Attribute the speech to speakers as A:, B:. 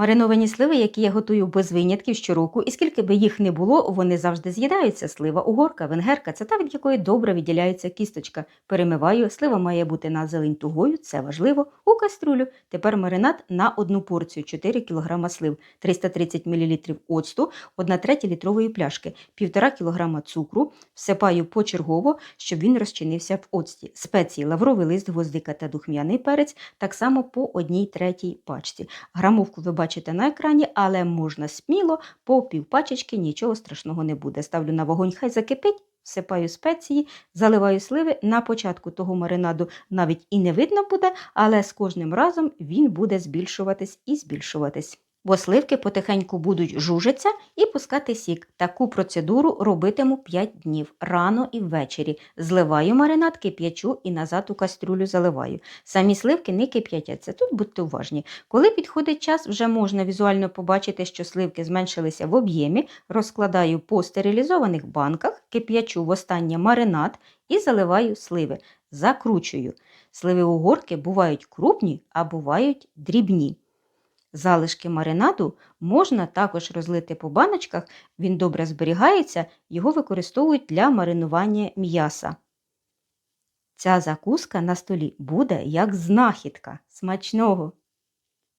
A: Мариновані сливи, які я готую без винятків щороку, і скільки би їх не було, вони завжди з'їдаються. Слива угорка, венгерка це та, від якої добре відділяється кісточка. Перемиваю, слива має бути на зелень тугою, це важливо. У каструлю. Тепер маринад на одну порцію 4 кг слив, 330 мл оцту, 1 третя літрової пляшки, 1,5 кг цукру, всипаю почергово, щоб він розчинився в оцті. Спеції лавровий лист, гвоздика та духмяний перець, так само по одній третій пачці. Грамовку ви бачите на екрані, але можна сміло по півпачечки, нічого страшного не буде. Ставлю на вогонь, хай закипить. Всипаю спеції, заливаю сливи. На початку того маринаду навіть і не видно буде, але з кожним разом він буде збільшуватись і збільшуватись. Бо сливки потихеньку будуть жужитися і пускати сік. Таку процедуру робитиму 5 днів рано і ввечері. Зливаю маринад, кип'ячу і назад у кастрюлю заливаю. Самі сливки не кип'ятяться, тут будьте уважні. Коли підходить час, вже можна візуально побачити, що сливки зменшилися в об'ємі, розкладаю по стерилізованих банках, кип'ячу в останнє маринад і заливаю сливи. Закручую. Сливи угорки бувають крупні, а бувають дрібні. Залишки маринаду можна також розлити по баночках, він добре зберігається, його використовують для маринування м'яса. Ця закуска на столі буде як знахідка. Смачного!